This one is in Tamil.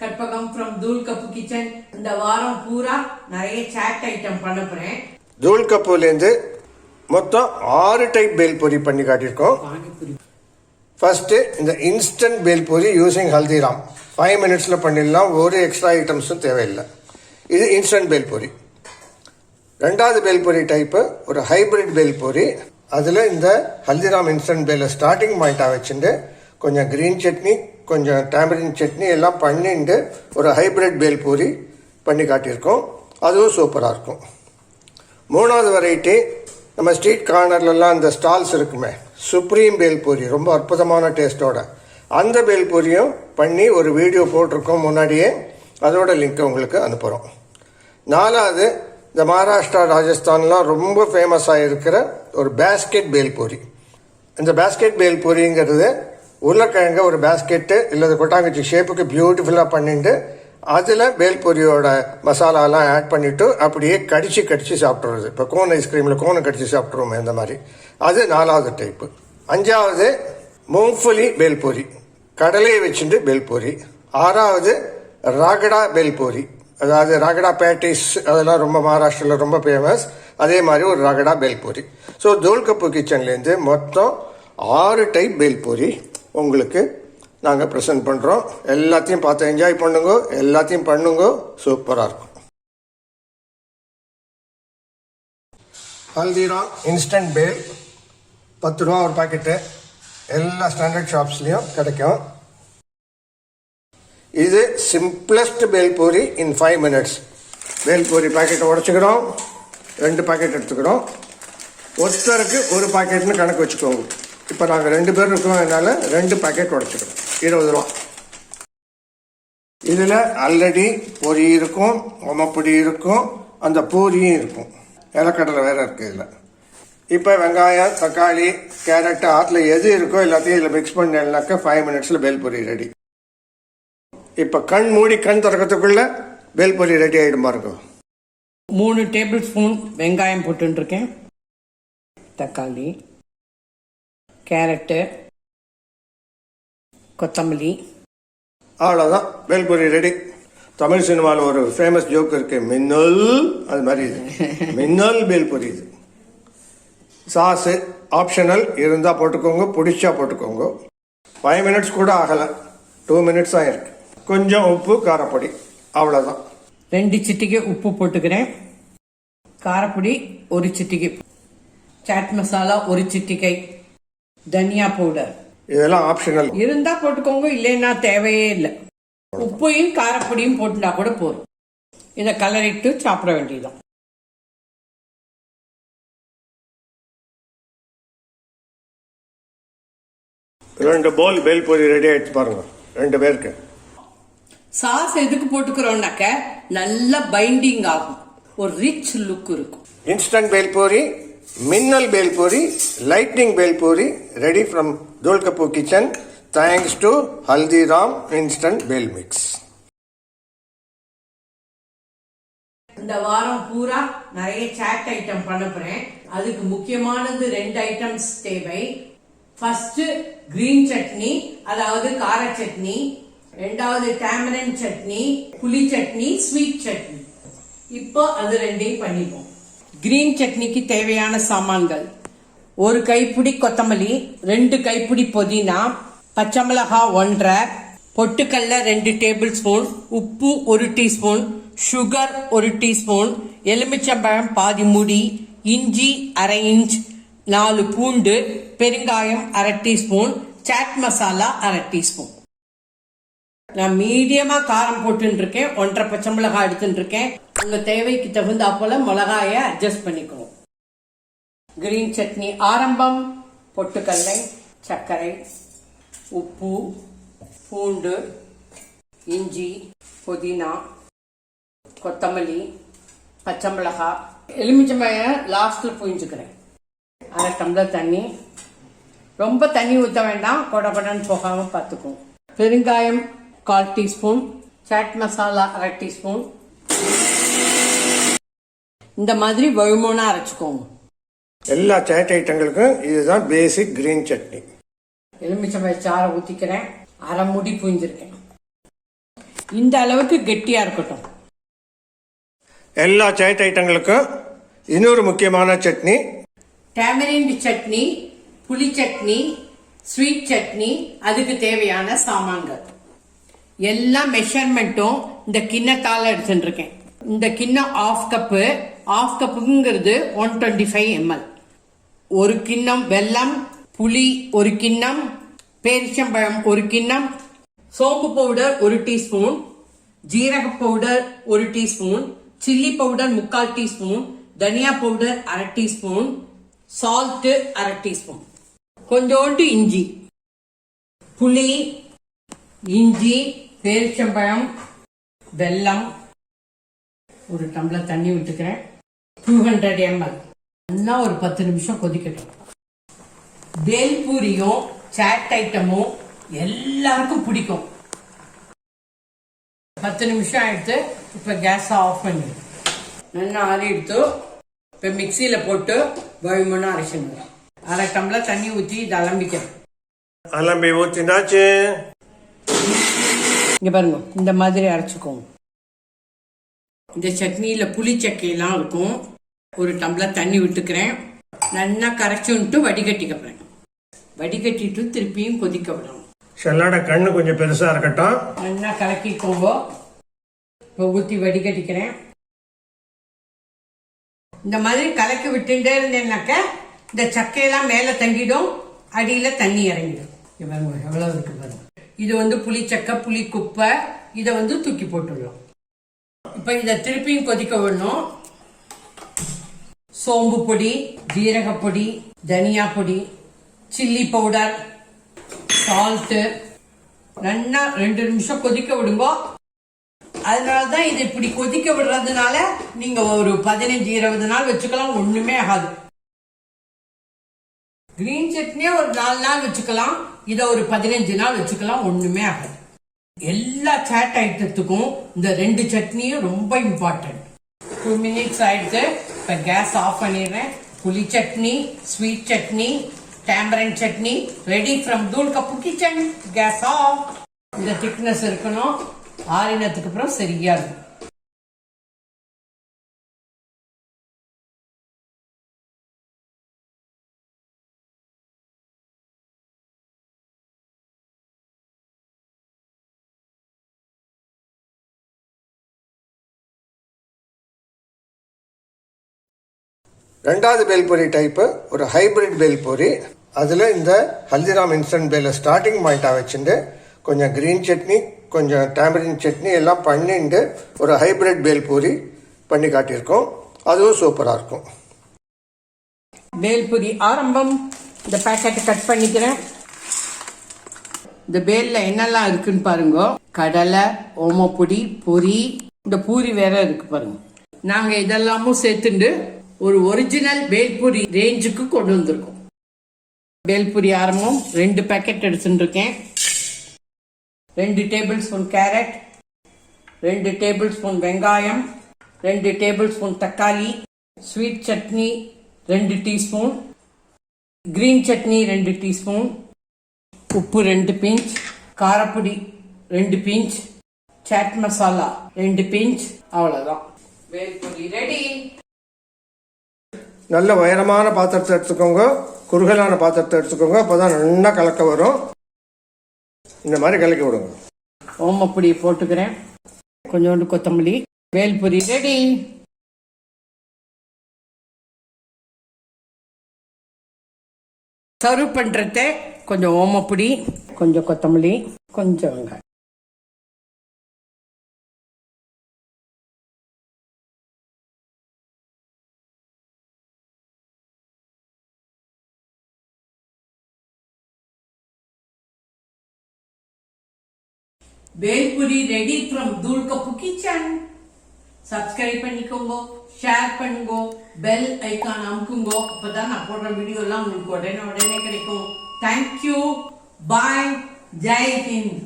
Karpagam from Dhool cup kitchen இந்த வாரம் பூரா நிறைய சாட் ஐட்டம் பண்ண போறேன். தூள் கப்புலேருந்து மொத்தம் ஆறு டைப் பேல்பூரி பண்ணி காட்டியிருக்கோம். ஃபஸ்ட்டு இந்த instant bhelpuri using using Haldiram five மினிட்ஸில் பண்ணிடலாம். ஒரு எக்ஸ்ட்ரா ஐட்டம்ஸும் தேவையில்லை. இது இன்ஸ்டன்ட் பேல்பூரி ரெண்டாவது பேல்பூரி டைப்பு ஒரு ஹைபிரிட் பேல்பூரி அதில் இந்த ஹல்திராம் இன்ஸ்டன்ட் பேலை ஸ்டார்டிங் பாயிண்டாக வச்சுட்டு கொஞ்சம் க்ரீன் சட்னி கொஞ்சம் டேமரின் சட்னி எல்லாம் பண்ணிட்டு ஒரு ஹைபிரிட் பேல்பூரி பண்ணி காட்டியிருக்கோம். அதுவும் சூப்பராக இருக்கும். மூணாவது வெரைட்டி நம்ம ஸ்ட்ரீட் கார்னர்லலாம் அந்த ஸ்டால்ஸ் இருக்குமே. சுப்ரீம் பேல்பூரி ரொம்ப அற்புதமான டேஸ்ட்டோட அந்த பேல்பூரியும் பண்ணி ஒரு வீடியோ போட்டிருக்கோம் முன்னாடியே. அதோட லிங்க்கை உங்களுக்கு அனுப்புகிறோம் நாலாவது இந்த மகாராஷ்டிரா ராஜஸ்தான்லாம் ரொம்ப ஃபேமஸாக இருக்கிற ஒரு பேஸ்கெட் பேல்பூரி இந்த பேஸ்கெட் பேல்பூரிங்கிறது உருளைக்கிழங்க ஒரு பேஸ்கெட்டு இல்லை கொட்டாங்குச்சி ஷேப்புக்கு பியூட்டிஃபுல்லாக பண்ணிட்டு அதில் பேல்பூரியோட மசாலாலாம் ஆட் பண்ணிவிட்டு அப்படியே கடிச்சு கடிச்சு சாப்பிட்றது இப்போ கோன் ஐஸ்கிரீமில் கோனை கடிச்சு சாப்பிட்ருவோமே இந்த மாதிரி. அது நாலாவது டைப்பு அஞ்சாவது மூங்ஃபுலி பேல்பூரி கடலையை வச்சுட்டு பேல்பூரி ஆறாவது ராகடா பேல்பூரி அதாவது ராகடா பேட்டிஸ் அதெல்லாம் ரொம்ப மகாராஷ்டிராவில் ரொம்ப ஃபேமஸ் அதே மாதிரி ஒரு ராகடா பேல்பூரி ஸோ தோல்கப்பு கிச்சன்லேருந்து மொத்தம் ஆறு டைப் பேல்பூரி உங்களுக்கு நாங்கள் ப்ரெசென்ட் பண்ணுறோம் எல்லாத்தையும் பார்த்து என்ஜாய் பண்ணுங்க. எல்லாத்தையும் பண்ணுங்க. சூப்பராக இருக்கும். ஹல்திராம் இன்ஸ்டன்ட் பேல் பத்து ரூபா ஒரு பாக்கெட்டு எல்லா ஸ்டாண்டர்ட் ஷாப்ஸ்லேயும் கிடைக்கும். இது simplest bhelpuri in five minutes bhelpuri பாக்கெட்டை உடச்சிக்கிறோம். ரெண்டு பாக்கெட் எடுத்துக்கிறோம். ஒருத்தருக்கு ஒரு பாக்கெட்னு கணக்கு வச்சுக்கோங்க. இப்போ நாங்கள் ரெண்டு பேர் இருக்கிறதுனால ரெண்டு பாக்கெட் உடச்சிக்கிறோம் இருபது ரூபா. இதில் ஆல்ரெடி பொரி இருக்கும் ஒமப்பொடி இருக்கும் அந்த பூரியும் இருக்கும். இலக்கடலை வேறு இருக்குது இதில். இப்போ வெங்காயம் தக்காளி கேரட் ஆற்றுல எது இருக்கோ எல்லாத்தையும் இதில் மிக்ஸ் பண்ணேன்னாக்கா ஃபைவ் மினிட்ஸில் பேல்பூரி ரெடி இப்போ கண் மூடி கண் திறக்கிறதுக்குள்ள பேல்பூரி ரெடி ஆகிடும் பாருங்க. மூணு டேபிள் ஸ்பூன் வெங்காயம் போட்டுருக்கேன் தக்காளி. கேரட்டு கொத்தமல்லி. அவ்வளோதான் பேல்பூரி ரெடி தமிழ் சினிமாவில் ஒரு ஃபேமஸ் ஜோக் இருக்கு. மின்னல் அது மாதிரி இது. மின்னல் பேல்பூரி இது. சாஸு ஆப்ஷனல் இருந்தால் போட்டுக்கோங்க பிடிச்சா போட்டுக்கோங்க. ஃபைவ் மினிட்ஸ் கூட ஆகலை. டூ மினிட்ஸ் தான் இருக்கு. கொஞ்சம் உப்பு காரப்பொடி. அவ்வளோதான் ரெண்டு சிட்டிகை உப்பு போட்டுக்கிறேன். காரப்பொடி ஒரு சிட்டிகை சாட் மசாலா ஒரு சிட்டிகை தனியா பவுடர் இதெல்லாம் ஆப்ஷனல் இருந்தா போட்டுக்கோங்க இல்லைன்னா தேவையே இல்லை. உப்பையும் காரப்பொடியும் போட்டுட்டா கூட போதும். இதை கலரிட்டு சாப்பிட வேண்டியதுதான். ரெண்டு பவுல் பேல்பூரி ரெடி ஆயிடுச்சு பாருங்க. ரெண்டு பேருக்கு. சாஸ் எதுக்கு போட்டுக்கிறோம்னாக்க நல்ல பைண்டிங் ஆகும். ஒரு ரிச் லுக் இருக்கும். இன்ஸ்டன்ட் பேல்பூரி மின்னல் bhelpuri lightning bhelpuri ready from Dhool cup kitchen thanks to Haldiram instant bhel mix இந்த வாரம் பூரா நிறைய சாட் ஐட்டம் பண்ண போறேன். அதுக்கு முக்கியமானது ரெண்டு ஐட்டம்ஸ் தேவை. ஃபர்ஸ்ட் கிரீன் சட்னி அதாவது கார சட்னி. ரெண்டாவது டேமரன் சட்னி புளி சட்னி ஸ்வீட் சட்னி. இப்போ அது ரெண்டையும் பண்ணிப்போம். கிரீன் சட்னிக்கு தேவையான சாமான்கள். ஒரு கைப்பிடி கொத்தமல்லி ரெண்டு கைப்பிடி புதினா பச்சை மிளகா ஒன்றரை பொட்டுக்கல்ல ரெண்டு டேபிள் ஸ்பூன் உப்பு ஒரு டீஸ்பூன் சுகர் ஒரு டீஸ்பூன் எலுமிச்சம்பழம் பாதி முடி இஞ்சி அரை இன்ச் நாலு பூண்டு பெருங்காயம் அரை டீஸ்பூன் சாட் மசாலா அரை டீஸ்பூன் நான் மீடியமா காரம் போட்டுருக்கேன் ஒன்றரை பச்சை மிளகாய் எடுத்துட்டு இருக்கேன். உங்க தேவைக்கு தகுந்தாப்போல் மிளகாயை மிளகாய அட்ஜஸ்ட் பண்ணிக்கணும் கிரீன் சட்னி ஆரம்பம் பொட்டுக்கல்லை சர்க்கரை உப்பு பூண்டு இஞ்சி புதினா கொத்தமல்லி பச்சை மிளகாய் எலுமிச்சம்பழ லாஸ்ட்ல புரிஞ்சுக்கிறேன் அரை டம்ளர் தண்ணி. ரொம்ப தண்ணி ஊற்ற வேண்டாம். கொட கொடன்னு போகாம பார்த்துக்கும் பெருங்காயம் கால் டீஸ்பூன். சாட் மசாலா அரை டீஸ்பூன். இந்த மாதிரி வழுமோனா அரைச்சுக்கோங்க எல்லா சேட் ஐட்டங்களுக்கும் இதுதான் பேசிக் கிரீன் சட்னி. எலுமிச்சம்பழ சாறை ஊற்றிக்கிறேன் அரை முடி புரிஞ்சிருக்கேன் இந்த அளவுக்கு கெட்டியா இருக்கட்டும். எல்லா சாட் ஐட்டங்களுக்கும் இன்னொரு முக்கியமான சட்னி. டேமரிண்ட் சட்னி புளி சட்னி ஸ்வீட் சட்னி அதுக்கு தேவையான சாமான்கள். எல்லா மெஷர்மெண்ட்டும் இந்த கிண்ணத்தால எடுத்துட்டு இருக்கேன். இந்த கிண்ணம் ஆஃப் கப்பு ஆஃப் கப்புங்கிறது ஒன் டுவெண்ட்டி ஃபைவ் எம்எல் ஒரு கிண்ணம் வெல்லம் புளி ஒரு கிண்ணம் பேரிச்சம்பழம் ஒரு கிண்ணம் சோம்பு பவுடர் ஒரு டீஸ்பூன் ஜீரக பவுடர் ஒரு டீஸ்பூன் சில்லி பவுடர் முக்கால் டீஸ்பூன் தனியா பவுடர் அரை டீஸ்பூன் சால்ட்டு அரை டீஸ்பூன். கொஞ்சோண்டு இஞ்சி. புளி இஞ்சி பேரிச்சம்பழம் வெல்லம் ஒரு டம்ளர் தண்ணி விட்டுக்கிறேன். டூ ஹண்ட்ரட் எம்எல் நல்லா ஒரு பத்து நிமிஷம் கொதிக்கட்டும். பேல்பூரியும் சாட் ஐட்டமும் எல்லாருக்கும் பிடிக்கும். பத்து நிமிஷம் ஆயிடுத்து இப்ப கேஸ் ஆஃப் பண்ணி. நல்லா ஆறி எடுத்து இப்ப மிக்சியில போட்டு வழிமணும் அரைச்சிடுங்க அரை டம்ளர் தண்ணி ஊற்றி இதை அலம்பிக்கிறேன் அலம்பி ஊற்றினாச்சு இங்க பாருங்க இந்த மாதிரி அரைச்சுக்கோங்க. இந்த சட்னியில புளி சக்கையெல்லாம் இருக்கும். ஒரு டம்ளர் தண்ணி விட்டுக்கிறேன். நல்லா கரைச்சுன்ட்டு வடிகட்டிக்கப்படுறேன் வடிகட்டிட்டு திருப்பியும் கொதிக்க விடணும். செல்லாட கண்ணு கொஞ்சம் பெருசா இருக்கட்டும். நல்லா கலக்கிக்கோங்க. இப்போ ஊற்றி வடிகட்டிக்கிறேன். இந்த மாதிரி கலக்கி விட்டுட்டே இருந்தேன்னாக்க இந்த சக்கையெல்லாம் மேலே தங்கிடும். அடியில் தண்ணி இறங்கிடும். எவ்வளோ இருக்கு பாருங்க. இது வந்து புளிச்சக்கை புளி குப்பை. இதை வந்து தூக்கி போட்டுடலாம். இப்போ இதை திருப்பியும் கொதிக்க விடணும். சோம்பு பொடி ஜீரக பொடி தனியா பொடி சில்லி பவுடர் சால்ட்டு நல்லா ரெண்டு நிமிஷம் கொதிக்க விடுங்க. அதனால தான் இது இப்படி கொதிக்க விடுறதுனால நீங்க ஒரு பதினஞ்சு இருபது நாள் வச்சுக்கலாம் ஒண்ணுமே ஆகாது. கிரீன் சட்னியே ஒரு நாலு நாள் வச்சுக்கலாம். இதை ஒரு பதினஞ்சு நாள் வச்சுக்கலாம் ஒண்ணுமே ஆகாது. எல்லா சாட் ஐட்டத்துக்கும் இந்த ரெண்டு சட்னியும் ரொம்ப இம்பார்ட்டன்ட் டூ மினிட்ஸ் ஆயிடுச்சு. இப்போ கேஸ் ஆஃப் பண்ணிடுறேன். புளி chutney sweet chutney tamarind chutney ready from Dhool cup kitchen gas off இந்த திக்னஸ் இருக்கணும். ஆறினத்துக்கு அப்புறம் சரியா இருக்கும். ரெண்டாவது பேல்பொரி டைப்பு ஒரு ஹைபிரிட் பேல்பூரி அதில் இந்த ஹல்திராம் இன்ஸ்டன்ட் பேலை ஸ்டார்டிங் பாயிண்ட்டாக வச்சுட்டு கொஞ்சம் க்ரீன் சட்னி கொஞ்சம் டேமரின் சட்னி எல்லாம் பண்ணிட்டு ஒரு ஹைபிரிட் பேல்பூரி பண்ணி காட்டியிருக்கோம். அதுவும் சூப்பராக இருக்கும். பேல்பூரி ஆரம்பம். இந்த பேக்கெட்டை கட் பண்ணிக்கிறேன். இந்த பேலில் என்னெல்லாம் இருக்குன்னு பாருங்க. கடலை ஓமப்பொடி பொரி. இந்த பூரி வேற இருக்கு பாருங்க. நாங்கள் இதெல்லாமும் சேர்த்துண்டு ஒரு ஒரிஜினல் பேல்பூரி ரேஞ்சுக்கு கொண்டு வந்திருக்கோம். பேல்பூரி ஆரம்பம் ரெண்டு பேக்கெட் எடுத்துட்டுருக்கேன். ரெண்டு டேபிள் ஸ்பூன் கேரட் ரெண்டு டேபிள் ஸ்பூன் வெங்காயம் ரெண்டு டேபிள் ஸ்பூன் தக்காளி ஸ்வீட் சட்னி ரெண்டு டீஸ்பூன் கிரீன் சட்னி ரெண்டு டீஸ்பூன் உப்பு ரெண்டு பிஞ்ச் காரப்பொடி ரெண்டு பிஞ்ச் சாட் மசாலா ரெண்டு பிஞ்ச் அவ்வளோதான் வேல்பொடி ரெடி நல்ல உயரமான பாத்திரத்தை எடுத்துக்கோங்க. குறுகலான பாத்திரத்தை எடுத்துக்கோங்க. அப்போதான் நல்லா கலக்க வரும். இந்த மாதிரி கலக்கி விடுங்க. ஓமப்பொடி போட்டுக்கிறேன். கொஞ்சோண்டு கொத்தமல்லி. வேல்பொரி ரெடி. சர்வ் பண்ணுறத கொஞ்சம் ஓமப்பொடி கொஞ்சம் கொத்தமல்லி கொஞ்சம் வெங்காயம். Bhelpuri ready from Dhool cup kitchen subscribe பண்ணிக்கோங்க ஷேர் பண்ணுங்க பெல் ஐக்கான் அமுக்குங்க. அப்பதான் நான் போடுற வீடியோ எல்லாம் உங்களுக்கு உடனே உடனே கிடைக்கும். Thank you bye Jai Hind